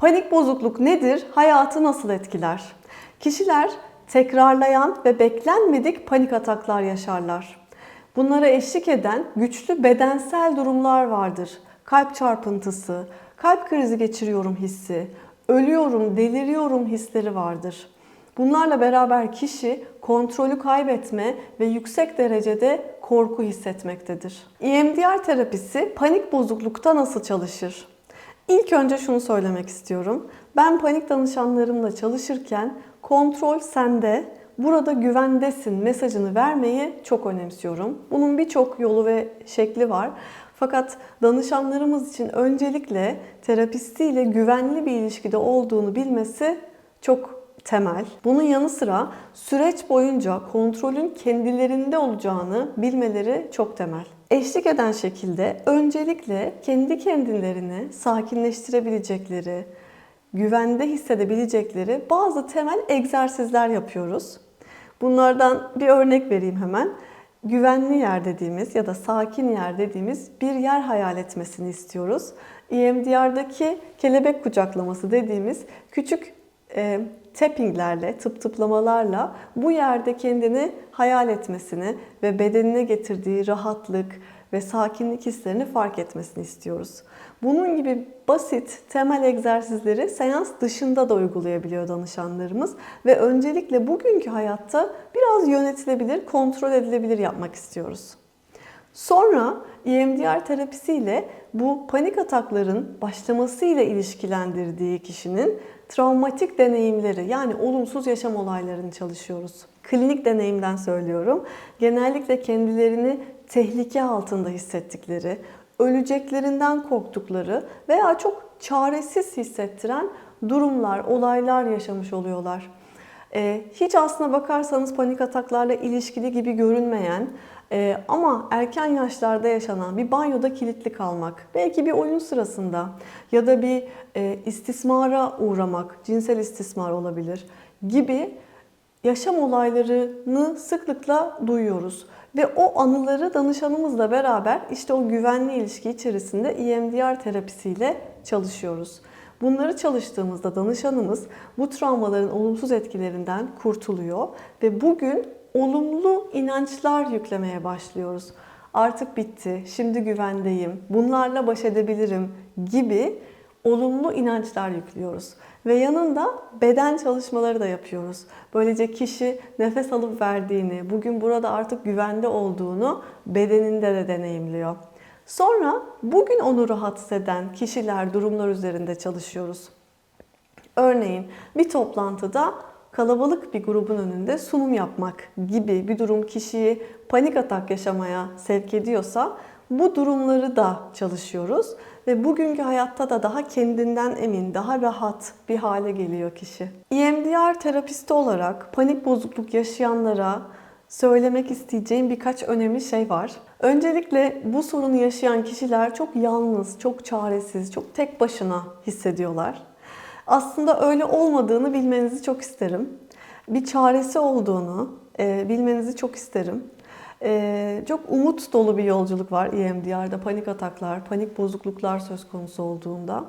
Panik bozukluk nedir? Hayatı nasıl etkiler? Kişiler tekrarlayan ve beklenmedik panik ataklar yaşarlar. Bunlara eşlik eden güçlü bedensel durumlar vardır. Kalp çarpıntısı, kalp krizi geçiriyorum hissi, ölüyorum, deliriyorum hisleri vardır. Bunlarla beraber kişi kontrolü kaybetme ve yüksek derecede korku hissetmektedir. EMDR terapisi panik bozuklukta nasıl çalışır? İlk önce şunu söylemek istiyorum. Ben panik danışanlarımla çalışırken kontrol sende, burada güvendesin mesajını vermeyi çok önemsiyorum. Bunun birçok yolu ve şekli var. Fakat danışanlarımız için öncelikle terapistiyle güvenli bir ilişkide olduğunu bilmesi çok temel. Bunun yanı sıra süreç boyunca kontrolün kendilerinde olacağını bilmeleri çok temel. Eşlik eden şekilde öncelikle kendi kendilerini sakinleştirebilecekleri, güvende hissedebilecekleri bazı temel egzersizler yapıyoruz. Bunlardan bir örnek vereyim hemen. Güvenli yer dediğimiz ya da sakin yer dediğimiz bir yer hayal etmesini istiyoruz. EMDR'daki kelebek kucaklaması dediğimiz küçük e, tappinglerle, tıp tıplamalarla bu yerde kendini hayal etmesini ve bedenine getirdiği rahatlık ve sakinlik hislerini fark etmesini istiyoruz. Bunun gibi basit temel egzersizleri seans dışında da uygulayabiliyor danışanlarımız ve öncelikle bugünkü hayatta biraz yönetilebilir, kontrol edilebilir yapmak istiyoruz. Sonra EMDR terapisiyle bu panik atakların başlamasıyla ilişkilendirdiği kişinin travmatik deneyimleri yani olumsuz yaşam olaylarını çalışıyoruz. Klinik deneyimden söylüyorum. Genellikle kendilerini tehlike altında hissettikleri, öleceklerinden korktukları veya çok çaresiz hissettiren durumlar, olaylar yaşamış oluyorlar. Ee, hiç aslına bakarsanız panik ataklarla ilişkili gibi görünmeyen ee, ama erken yaşlarda yaşanan bir banyoda kilitli kalmak, belki bir oyun sırasında ya da bir e, istismara uğramak, cinsel istismar olabilir gibi yaşam olaylarını sıklıkla duyuyoruz. Ve o anıları danışanımızla beraber işte o güvenli ilişki içerisinde EMDR terapisiyle çalışıyoruz. Bunları çalıştığımızda danışanımız bu travmaların olumsuz etkilerinden kurtuluyor ve bugün olumlu inançlar yüklemeye başlıyoruz. Artık bitti, şimdi güvendeyim, bunlarla baş edebilirim gibi olumlu inançlar yüklüyoruz. Ve yanında beden çalışmaları da yapıyoruz. Böylece kişi nefes alıp verdiğini, bugün burada artık güvende olduğunu bedeninde de deneyimliyor. Sonra bugün onu rahatsız eden kişiler, durumlar üzerinde çalışıyoruz. Örneğin bir toplantıda kalabalık bir grubun önünde sunum yapmak gibi bir durum kişiyi panik atak yaşamaya sevk ediyorsa bu durumları da çalışıyoruz ve bugünkü hayatta da daha kendinden emin, daha rahat bir hale geliyor kişi. EMDR terapisti olarak panik bozukluk yaşayanlara söylemek isteyeceğim birkaç önemli şey var. Öncelikle bu sorunu yaşayan kişiler çok yalnız, çok çaresiz, çok tek başına hissediyorlar. Aslında öyle olmadığını bilmenizi çok isterim. Bir çaresi olduğunu e, bilmenizi çok isterim. E, çok umut dolu bir yolculuk var EMDR'da. Panik ataklar, panik bozukluklar söz konusu olduğunda.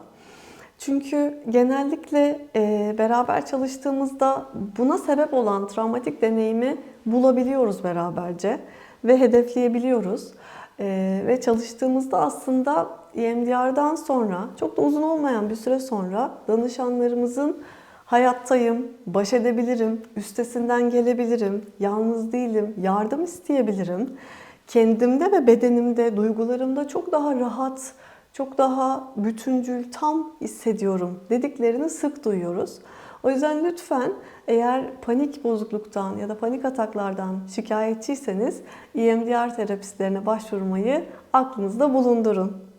Çünkü genellikle e, beraber çalıştığımızda buna sebep olan travmatik deneyimi bulabiliyoruz beraberce ve hedefleyebiliyoruz. E, ve çalıştığımızda aslında EMDR'dan sonra çok da uzun olmayan bir süre sonra danışanlarımızın hayattayım, baş edebilirim, üstesinden gelebilirim, yalnız değilim, yardım isteyebilirim. Kendimde ve bedenimde, duygularımda çok daha rahat, çok daha bütüncül, tam hissediyorum dediklerini sık duyuyoruz. O yüzden lütfen eğer panik bozukluktan ya da panik ataklardan şikayetçiyseniz EMDR terapistlerine başvurmayı aklınızda bulundurun.